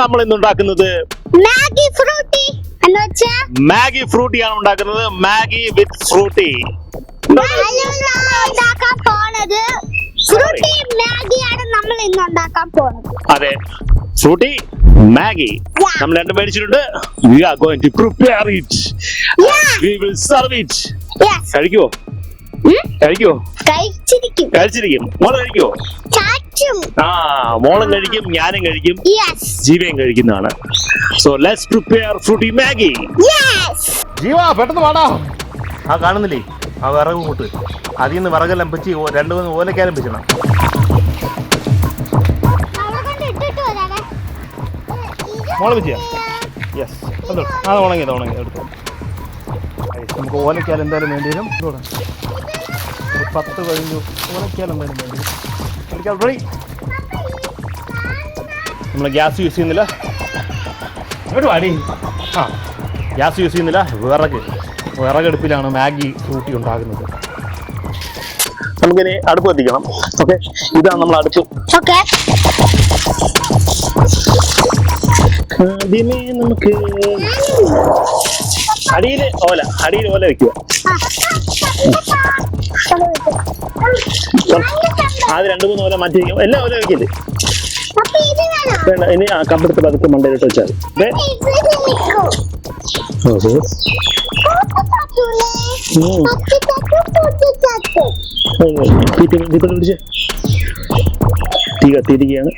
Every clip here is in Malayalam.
നമ്മൾ ഇന്ന് ഉണ്ടാക്കുന്നത് മാഗി ഫ്രൂട്ടി മാഗി ഫ്രൂട്ടി ആണ് ഉണ്ടാക്കുന്നത്. മാഗി വിത്ത് ഫ്രൂട്ടി അതെ. ഫ്രൂട്ടി മാഗി നമ്മൾ രണ്ടും മേടിച്ചിട്ടുണ്ട്. We are going to prepare it we will serve it Yes. കഴിക്കുവോ ഉം? കഴിച്ചിരിക്കും. കഴിച്ചിരിക്കും. മോൾ കഴിക്കോ? ആ മോളും കഴിക്കും ഞാനും കഴിക്കും. യെസ് ജീവയും കഴിക്കുന്നതാണ്. So let's prepare Frooti Maggi yes Jeeva പെട്ടെന്ന് വാടാ. ആ കാണുന്നില്ലേ? ആ വിറക് കൂട്ട്. അതിൽ നിന്ന് വിറകെല്ലാം വെച്ച് ഓ- രണ്ട് മൂന്ന് ഓലക്കാലും വരാവേ. മോളെ വെച്ചിയാ യെസ് അത് അത് ഉണങ്ങിയത് ഉണങ്ങിയത് എടുത്തു. നമുക്ക് ഓലക്കാൽ എന്തായാലും വേണ്ടി വരും. ഇതോടെ. ഒരു പത്ത് പതിനഞ്ച് ഓലക്കാൽ എന്തായാലും വേണ്ടി വരും. ഓലയ്ക്കാൽ റെഡി നമ്മൾ ഗ്യാസ് യൂസ് ചെയ്യുന്നില്ല. ഒരു അടി ആ ഗ്യാസ് യൂസ് ചെയ്യുന്നില്ല. വിറക്. വിറകടുപ്പിലാണ് മാഗി ഫ്രൂട്ടി ഉണ്ടാകുന്നത്. നമുക്കിനി അടുപ്പ് എത്തിക്കണം ഓക്കെ. ഇതാണ് നമ്മൾ അടുപ്പ്. ഓക്കെ. ആദ്യമേ നമുക്ക് അടിയിൽ ഓല അടിയിൽ ഓല വെക്കുക. അത് രണ്ടു മൂന്ന് ഓല മാറ്റി വയ്ക്കും എല്ലാ ഓല വെക്കില്ലേ? വേണ്ട ഇനി ആ കമ്പിടുത്ത് പതുക്കെ മണ്ടയിലിട്ട് വെച്ചാൽ തീ കത്തിയിരിക്കുകയാണ്.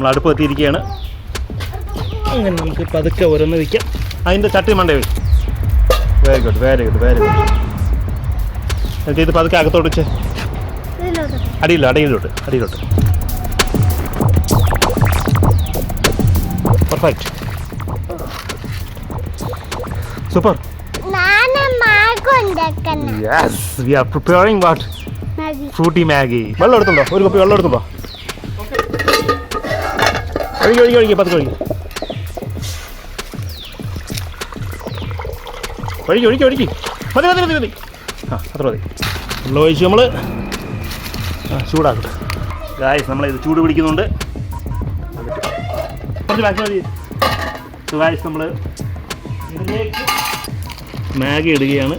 നമ്മൾ അടുപ്പ് എത്തിയിരിക്കുകയാണ്. അങ്ങനെ നമുക്ക് പതുക്കെ ഓരോന്ന് വയ്ക്കാം അതിന്റെ ചട്ടി മണ്ടേ very good very good very good എന്നിട്ട് ഇത് പതുക്കെ അകത്തോട്ട് വെച്ച്. അടിയില്ല അടിയിലോട്ട് അടിയിലോട്ട്. Perfect super yes we are preparing what Frooti Maggi. വെള്ളം എടുത്തുണ്ടോ? ഒരു കപ്പി വെള്ളം എടുത്തുണ്ടോ? ഒഴുകി ഒഴുകി ഒഴുകി പതുക്കെ ഒഴുകി ഒഴുകി ഒഴുകി ഒഴുകി മതി മതി മതി മതി. ആ അത്ര മതി. വെള്ളം ഒഴിച്ച് നമ്മൾ ചൂടാക്കട്ടെ ഗായ്സ് നമ്മൾ ഇത് ചൂട് പിടിക്കുന്നുണ്ട്. കുറച്ച് ബാക്കി മതി. ഗായ്സ് നമ്മൾ ഇതിലേക്ക് മാഗി ഇടുകയാണ്.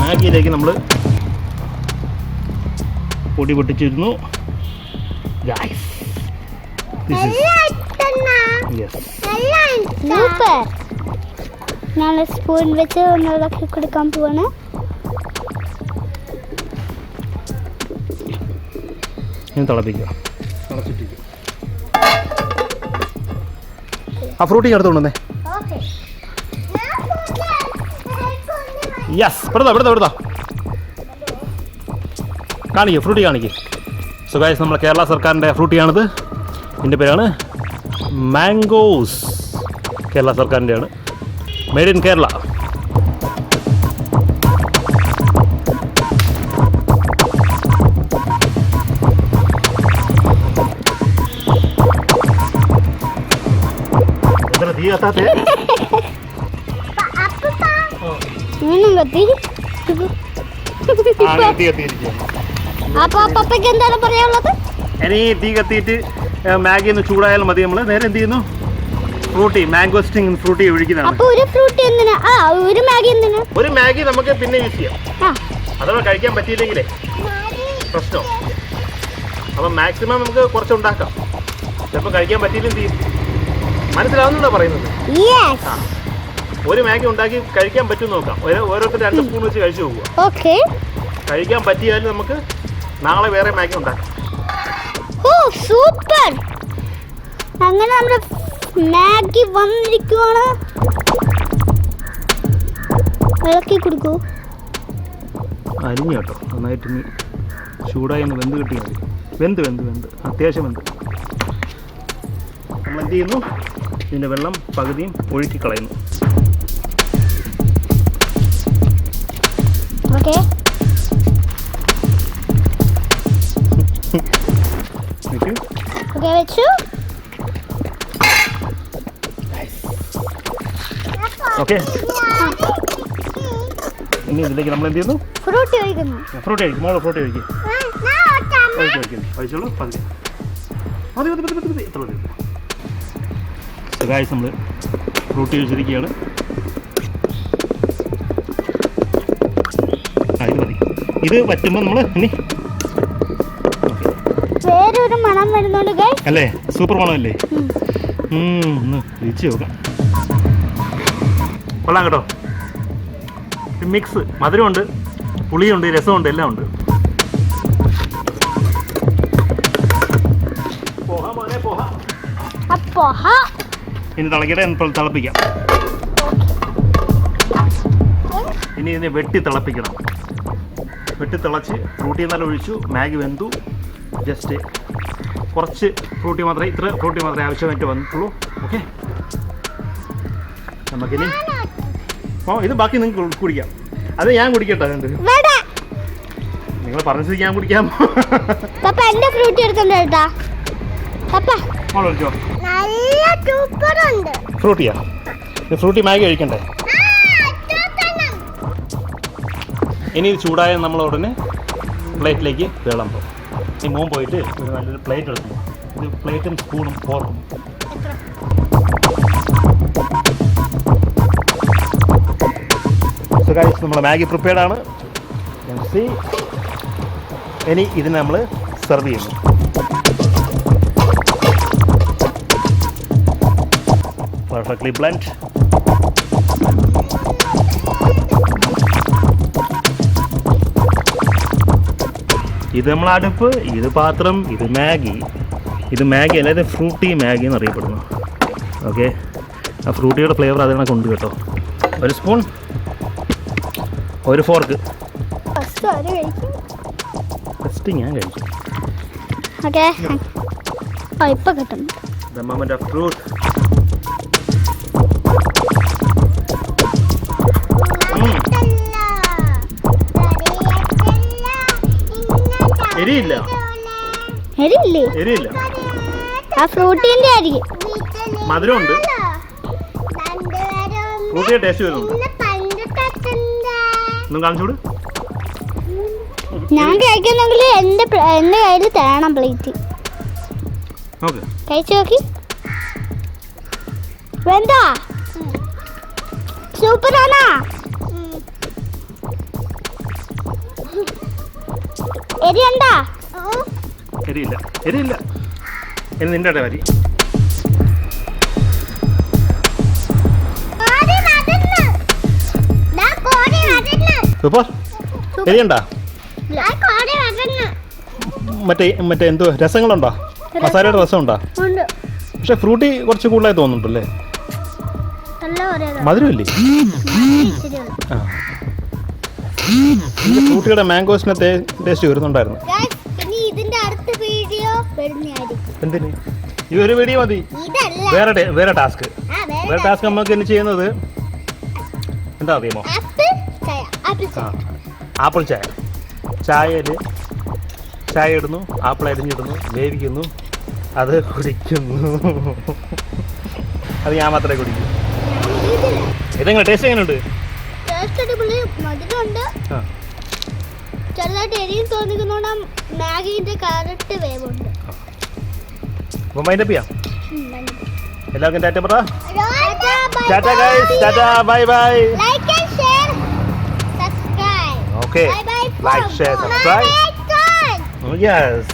മാഗിയിലേക്ക് നമ്മൾ പൊടി പൊട്ടിച്ചിരുന്നു. ഞാൻ സ്പൂൺ വെച്ച് ഒന്ന് ഇളക്കി കൊടുക്കാൻ പോവാണ്. ഞാൻ തിളപ്പിക്കുക ആ ഫ്രൂട്ടി എടുത്തോണ്ടേ യെസ് ഇവിടുത്തെ ഇവിടുത്തെ ഇവിടുത്തെ കാണിക്കൂ ഫ്രൂട്ടി കാണിക്കും. സുഖായസ് നമ്മളെ കേരള സർക്കാരിന്റെ ഫ്രൂട്ടിയാണിത്. ഇതിന്റെ പേരാണ് മാംഗോസ്. കേരള സർക്കാരിന്റെയാണ്. മെയ്ഡ് ഇൻ കേരള എത്ര തീ കത്താത്തേ? വീണ്ടും കത്തി ആ തീ കത്തിയിരിക്കുകയാണ്. അപ്പൊ പപ്പയ്ക്ക് എന്താണ് പറയാനുള്ളത്? ഇനി തീ കത്തിയിട്ട് മാഗി ഒന്ന് ചൂടായാലും മതി നമ്മൾ നേരെ എന്ത് ചെയ്യുന്നു? ഫ്രൂട്ടി മാംഗോ സ്റ്റിംഗ് ഫ്രൂട്ടി ഒഴിക്കുന്നതാണ്. അപ്പൊ ഒരു ഫ്രൂട്ടി എന്തിനാ? ആ ഒരു മാഗി എന്തിനാ? ഒരു മാഗി നമുക്ക് പിന്നെ യൂസ് ചെയ്യാം. ആ. അഥവാ കഴിക്കാൻ പറ്റിയില്ലെങ്കിലേ. പ്രശ്നം. അപ്പം മാക്സിമം നമുക്ക് കുറച്ച് ഉണ്ടാക്കാം ചിലപ്പോൾ കഴിക്കാൻ പറ്റിയില്ലെങ്കിൽ ചെയ്യും? മനസ്സിലാവുന്നുണ്ടോ പറയുന്നത്? ഒരു മാഗി ഉണ്ടാക്കി കഴിക്കാൻ പറ്റും നോക്കാം. ഓരോ ഓരോരുത്തർ രണ്ട് സ്പൂൺ വെച്ച് കഴിച്ചു പോകുക ഓക്കെ കഴിക്കാൻ പറ്റിയാലും നമുക്ക് നാളെ വേറെ മാഗി ഉണ്ടാക്കാം. Oh super. അങ്ങനെ നമ്മുടെ മാഗി വന്നിരിക്കുവാണ്. ഇളക്കി കൊടുക്കൂ. അരിഞ്ഞു കേട്ടോ നന്നായിട്ട് ഇനി ചൂടായി ഒന്ന് വെന്ത് കിട്ടിയാൽ മതി. വെന്ത് വെന്ത് വെന്ത്. അത്യാവശ്യം വെന്ത്. നമ്മൾ എന്ത് ചെയ്യുന്നു? ഇതിന്റെ വെള്ളം പകുതിയും ഒഴുക്കി കളയുന്നു. Okay Okay, with two. Okay ഇനി ഇതിലേക്ക് നമ്മൾ എന്ത് ചെയ്യുന്നു? ഫ്രൂട്ടി കഴിക്കുന്നു. ഫ്രൂട്ടി കഴിക്കും. മോൾ ഫ്രൂട്ടി കഴിക്കും. കഴിക്കും. കഴിക്കുന്നു കഴിച്ചോളൂ പതിനെ മതി മതി മതി മതി എത്ര മതി? സുഖായി നമ്മൾ ഫ്രൂട്ടി കഴിച്ചിരിക്കുകയാണ്. ആ ഇത് മതി. ഇത് വറ്റുമ്പോൾ നമ്മൾ ഇനി മണം വരുന്നുണ്ട് അല്ലേ? സൂപ്പർ മണമല്ലേ? രുചി നോക്കാം. കൊള്ളാം കേട്ടോ. മിക്സ് മധുരമുണ്ട് പുളിയുണ്ട് രസമുണ്ട് എല്ലാം ഉണ്ട് ഇനി തിളക്കട്ടെ തിളപ്പിക്കാം. ഇനി ഇതിനെ വെട്ടി തിളപ്പിക്കണം. വെട്ടി തിളച്ച് ഫ്രൂട്ടി നല്ല ഒഴിച്ചു മാഗി വെന്തു. ജസ്റ്റ് കുറച്ച് ഫ്രൂട്ടി മാത്രമേ ഇത്ര ഫ്രൂട്ടി മാത്രമേ ആവശ്യമായിട്ട് വന്നിട്ടുള്ളൂ. ഓക്കെ നമുക്കിനി ഓ ഇത് ബാക്കി നിങ്ങൾക്ക് കുടിക്കാം. അത് ഞാൻ കുടിക്കട്ടെ നിങ്ങൾ പറഞ്ഞത് ഞാൻ കുടിക്കാം. പപ്പ എന്റെ ഫ്രൂട്ടി പപ്പ. നല്ല സൂപ്പറുണ്ട്. ഫ്രൂട്ടിയാ? ഇത് ഫ്രൂട്ടി മാഗി കഴിക്കണ്ടേ? ഇനി ഇത് ചൂടായ നമ്മൾ ഉടനെ പ്ലേറ്റിലേക്ക് വിളമ്പും ഈ മോൻ പോയിട്ട് ഒരു നല്ലൊരു പ്ലേറ്റ് എടുക്കും ഇത് പ്ലേറ്റും സ്പൂണും ഫോർക്കും സോ നമ്മുടെ മാഗി പ്രിപ്പയർഡ് ആണ്. ഇനി ഇതിനെ നമ്മൾ സെർവ് ചെയ്യുന്നു പെർഫെക്ട്ലി ബ്ലെൻഡ് ഇത് നമ്മൾ അടുപ്പ് ഇത് പാത്രം ഇത് മാഗി. ഇത് മാഗി അല്ലാതെ ഫ്രൂട്ടി മാഗി എന്ന് അറിയപ്പെടുന്നു ഓക്കെ? ആ ഫ്രൂട്ടിയുടെ ഫ്ലേവർ അതിനെ കൊണ്ട് കേട്ടോ. ഒരു സ്പൂൺ. ഒരു ഫോർക്ക്. ഫസ്റ്റ് ഞാൻ കഴിക്കും. ഓക്കെ. ആ ഇപ്പൊ കിട്ടും. ദ മൊമെന്റ് ഓഫ് ഫ്രൂട്ട് എരിയില്ല. എരിയില്ലേ? എരിയില്ല. ആ ഫ്രൂട്ടിന്റെ ആയിരിക്കും. മധുരമുണ്ട്. ഫ്രൂട്ടിയുടെ ടേസ്റ്റ് വരുന്നുണ്ട്. ഒന്നും കാണിച്ചോട്? ഞാൻ കഴിക്കുന്നെങ്കിൽ എന്റെ എന്റെ കയ്യിൽ തരണം പ്ലേറ്റ്. ഓക്കെ. കഴിച്ചു നോക്കി. വെന്തോ? സൂപ്പറാണോ എരിയണ്ടാ? എരിയില്ല എരിയില്ല. ഇനി നിന്റെ ഇട വരി. സൂപ്പർ. എരിയണ്ട? മറ്റേ മറ്റേ എന്തോ രസങ്ങളുണ്ടോ? മസാലയുടെ രസമുണ്ടോ? ഉണ്ട്. പക്ഷെ ഫ്രൂട്ടി കുറച്ച് കൂടുതലായി തോന്നുന്നുണ്ടല്ലേ? മധുരമില്ലേ? ആ. ഫ്രൂട്ടിയുടെ മാംഗോസിനെ ടേസ്റ്റ് വരുന്നുണ്ടായിരുന്നു. ഇതിന്റെ അടുത്ത വീഡിയോ എന്തിന്? ഈ ഒരു വീഡിയോ മതി. വേറെ വേറെ ടാസ്ക് വേറെ ടാസ്ക് നമുക്ക് ഇനി ചെയ്യുന്നത് എന്താ അറിയുമോ? ആപ്പിൾ ചായ. ആപ്പിൾ ചായ. ആപ്പിൾ ചായ. ചായയിൽ ചായ ഇടുന്നു ആപ്പിൾ അരിഞ്ഞിടുന്നു വേവിക്കുന്നു അത് കുടിക്കുന്നു. അത് ഞാൻ മാത്രമേ കുടിക്കൂ. ഇതെങ്ങനെ ടേസ്റ്റ് എങ്ങനെയുണ്ട്? ടേസ്റ്റ് അടിപൊളി മധുരമുണ്ട് ചെറുതായിട്ട് എരിയും തോന്നിക്കുന്നോണ്ട് മാഗിന്റെ കറക്റ്റ് വേവുണ്ട്. അപ്പം മൈൻഡപ്പ് ചെയ്യാം. എല്ലാവർക്കും ടാറ്റ പറ. Tata guys tata bye. Bye like and share subscribe okay like share subscribe yes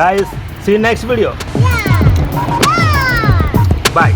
guys see next video Yeah. Bye